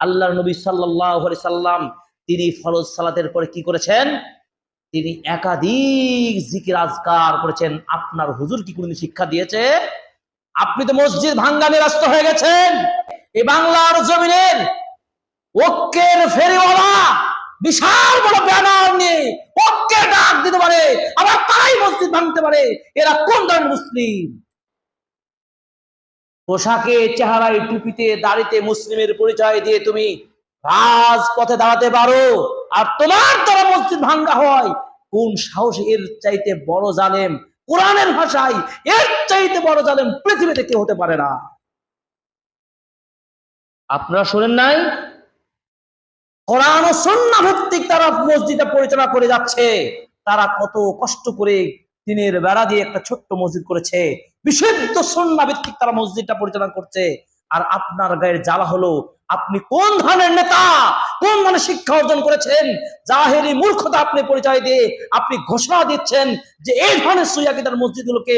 আল্লাহ নবী সাল্লাহ সাল্লাম তিনি ফরজ সালাতের পরে কি করেছেন? তিনি একাধিক জিকির আজকার করেছেন। আপনার হুজুর কি কোনদিন শিক্ষা দিয়েছে? আপনি তো মসজিদ ভাঙ্গানে রাস্তা হয়ে গেছেন। এই বাংলার জমিনের ঐক্যের ফেরিওয়ালা, বিশাল বড় ব্যানার নিয়ে ঐক্যের ডাক দিতে পারে, আবার তাই মসজিদ ভাঙতে পারে। এরা কোন ধরনের মুসলিম? পোশাকে, চেহারায় টুপিতে, দাড়িতে মুসলিমের পরিচয় দিয়ে তুমি রাজপথে দাঁড়াতে পারো। আর তোমার দ্বারা মসজিদ ভাঙ্গা হয়। কোন সাহস এর চাইতে বড় জালেম? কোরআনের ভাষায় এর চাইতে বড় জালেম পৃথিবীতে কেউ হতে পারে না। আপনারা শোনেন নাই? কোরআন ও সন্না ভিত্তিক তারা মসজিদে পরিচালনা করে যাচ্ছে। তারা কত কষ্ট করে দিনের বেড়া দিয়ে একটা ছোট্ট মসজিদ করেছে। বিশুদ্ধ সন্না ভিত্তিক তারা মসজিদটা পরিচালনা করছে। আর আপনার গায়ের জ্বালা হলো, আপনি কোন ধরনের নেতা, কোন ধরনের শিক্ষা অর্জন করেছেন, জাহেরি মূর্খতা আপনি পরিচয় দিয়ে, আপনি ঘোষণা দিচ্ছেন যে এই ধরনের সুইয়াকিদার মসজিদগুলোকে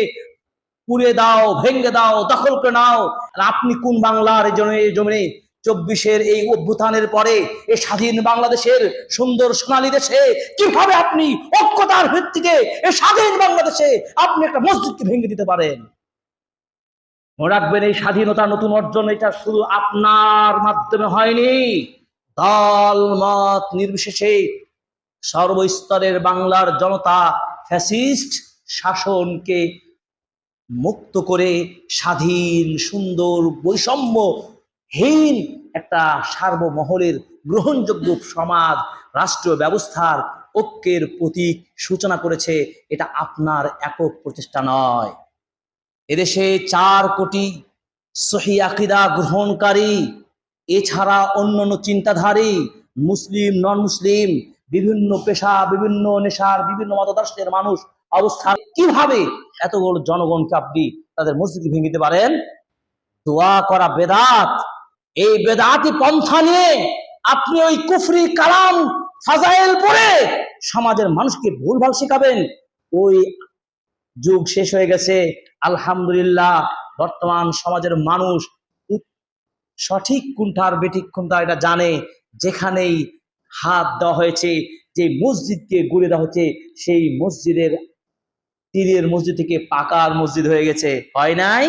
পুড়ে দাও ভেঙ্গে দাও, দখল করে নাও। আর আপনি কোন বাংলার এই জমিনে চব্বিশের এই অভ্যুত্থানের পরে এই স্বাধীন বাংলাদেশের সুন্দর সোনালী দেশে কীভাবে আপনি ঐক্যতার ভিত্তিতে এই স্বাধীন বাংলাদেশে আপনি একটা মসজিদকে ভেঙে দিতে পারেন? মনে রাখবেন এই স্বাধীনতা নতুন অর্জন, এটা শুধু আপনার মাধ্যমে হয়নি, দল, মত নির্বিশেষে সর্বস্তরের বাংলার জনতা ফ্যাসিস্ট শাসনকে মুক্ত করে স্বাধীন, সুন্দর বৈষম্যহীন একটা সার্বমহলের গ্রহণযোগ্য সমাজ, রাষ্ট্রীয় ব্যবস্থার ঐক্যের প্রতীক সূচনা করেছে, এটা আপনার একক প্রচেষ্টা নয়। এদেশে চার কোটি সহি আকিদা গ্রহণকারী, এছাড়া অন্যান্য চিন্তাধারী, মুসলিম নন মুসলিম বিভিন্ন পেশা, বিভিন্ন নেশার, বিভিন্ন মতাদর্শের মানুষ অবস্থান কীভাবে এতগুলো জনগণকে আপনি তাদের মসজিদ ভেঙে দিতে পারেন? দোয়া করা বেদাত এই বেদাতি পন্থা নিয়ে আপনি ওই কুফরি কালাম, ফাজাইল পড়ে সমাজের মানুষকে ভুলভাল শেখাবেন। ওই যুগ শেষ হয়ে গেছে। আলহামদুলিল্লাহ, বর্তমান সমাজের মানুষ সঠিক কোনটার বেঠিক কোনটা এটা জানে। যেখানেই হাত দেওয়া হয়েছে, যে মসজিদকে গড়ে দেওয়া হচ্ছে, সেই মসজিদের তীরের মসজিদ থেকে পাকার মসজিদ হয়ে গেছে। হয় নাই?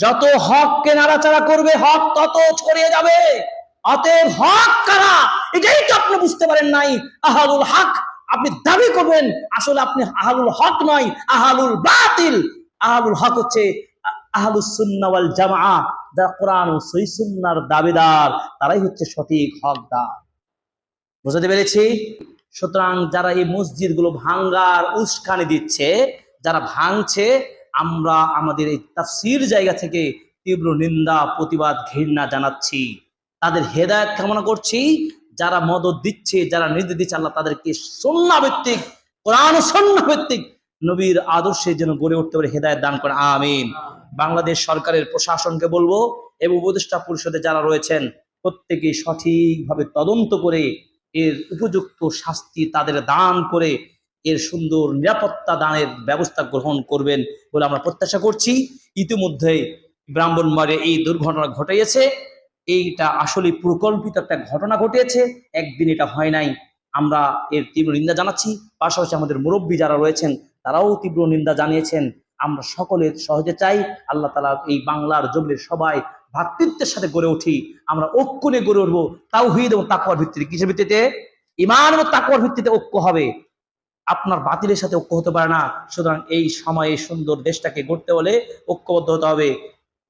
যত হককে নাড়াচাড়া করবে, হক তত ছড়িয়ে যাবে। অতএব হক কারা? এটাই তো আপনি বুঝতে পারেন নাই। আহালুল হক, আপনি দাবি করবেন, আসলে আপনি আহালুল হক নয়, আহালুল বাতিল। আহালুল হক হচ্ছে আ- আহলুস সুন্নাহ ওয়াল জামাআ যারা কোরআন ও সহি সুন্নাহর দাবিদার। তারাই হচ্ছে সঠিক হকদার। বুঝতে পেরেছি? সুতরাং যারা এই মসজিদগুলো ভাঙ্গার উস্কানি দিচ্ছে, যারা ভাঙছে আমরা আমাদের এই তাফসির জায়গা থেকে তীব্র নিন্দা, প্রতিবাদ, ঘৃণা জানাচ্ছি। তাদের হেদায়ত কামনা করছি। যারা মদত দিচ্ছে, যারা নির্দেশ দিচ্ছে, আল্লাহ তাদেরকে সন্না ভিত্তিক কোরআন সন্না ভিত্তিক নবীর আদর্শে যেন গড়ে উঠতে পারে, হেদায়ত দান করে আমিন। বাংলাদেশ সরকারের প্রশাসনকে বলব এবং উপদেষ্টা পরিষদে যারা রয়েছেন প্রত্যেকে সঠিকভাবে তদন্ত করে এর উপযুক্ত শাস্তি তাদের দান করে এর সুন্দর নিরাপত্তা দানের ব্যবস্থা গ্রহণ করবেন বলে আমরা প্রত্যাশা করছি। ইতিমধ্যে ব্রাহ্মণবাড়ে এই দুর্ঘটনা ঘটেছে এইটা আসলে প্রকল্পিত একটা ঘটনা ঘটেছে একদিন এটা হয় নাই। আমরা এর তীব্র নিন্দা জানাচ্ছি। পাশাপাশি আমাদের মুরব্বী যারা রয়েছেন, তারাও তীব্র নিন্দা জানিয়েছেন। আমরা সকলের সহজে চাই আল্লাহ তালা এই বাংলার জমির সবাই ভ্রাতৃত্বের সাথে গড়ে উঠি। আমরা ঐক্য নিয়ে গড়ে উঠবো। তাও হয়ে দেবো তাকুয়ার ভিত্তিতে কিসের ভিত্তিতে? ইমান ও তাকুয়ার ভিত্তিতে ঐক্য হবে। আপনার বাতিলের সাথে ঐক্য হতে পারে না। সুতরাং এই সময়ে সুন্দর দেশটাকে গড়তে হলে ঐক্যবদ্ধ হতে হবে।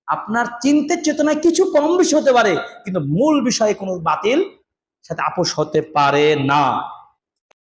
আপনার চিন্তার চেতনায় কিছু কম বেশি হতে পারে, কিন্তু মূল বিষয়ে কোনো বাতিল সাথে আপোষ হতে পারে না।